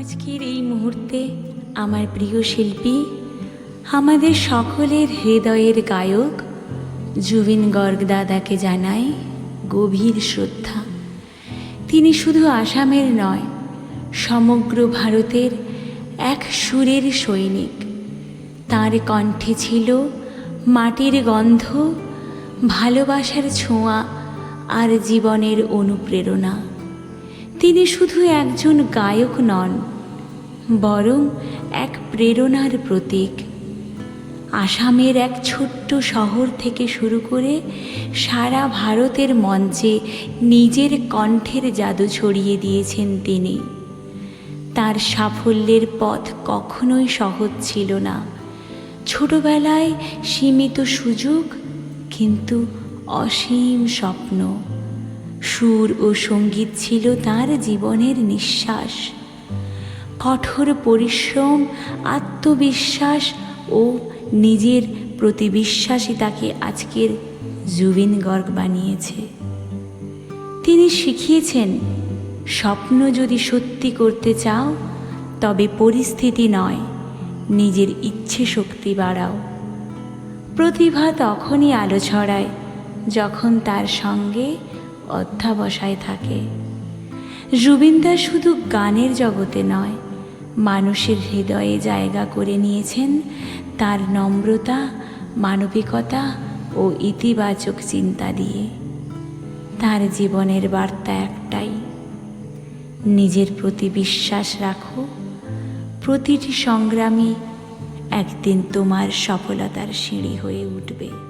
আজকের এই মুহূর্তে আমার প্রিয় শিল্পী, আমাদের সকলের হৃদয়ের গায়ক, জুবিন গর্গ দাদাকে জানাই গভীর শ্রদ্ধা। তিনি শুধু আসামের নয়, সমগ্র ভারতের এক সুরের সৈনিক। তার কণ্ঠে ছিল মাটির গন্ধ, ভালোবাসার ছোঁয়া আর জীবনের অনুপ্রেরণা। তিনি শুধু একজন গায়ক নন, বরং এক প্রেরণার প্রতীক। আসামের এক ছোট্ট শহর থেকে শুরু করে সারা ভারতের মঞ্চে নিজের কণ্ঠের জাদু ছড়িয়ে দিয়েছেন তিনি। তার সাফল্যের পথ কখনোই সহজ ছিল না। ছোটবেলায় সীমিত সুযোগ, কিন্তু অসীম স্বপ্ন। সুর ও সংগীত ছিল তার জীবনের নিঃশ্বাস। কঠোর পরিশ্রম, আত্মবিশ্বাস ও নিজের প্রতি বিশ্বাসই তাকে আজকের জুবিন গর্গ বানিয়েছে। তিনি শিখিয়েছেন, স্বপ্ন যদি সত্যি করতে চাও, তবে পরিস্থিতি নয়, নিজের ইচ্ছে শক্তি বাড়াও। প্রতিভা তখনই আলো ছড়ায় যখন তার সঙ্গে অধ্যাবসায় থাকে। জুবিনদা শুধু গানের জগতে নয়, মানুষের হৃদয়ে জায়গা করে নিয়েছেন তার নম্রতা, মানবিকতা ও ইতিবাচক চিন্তা দিয়ে। তার জীবনের বার্তা একটাই, নিজের প্রতি বিশ্বাস রাখো। প্রতিটি সংগ্রামী একদিন তোমার সফলতার সিঁড়ি হয়ে উঠবে।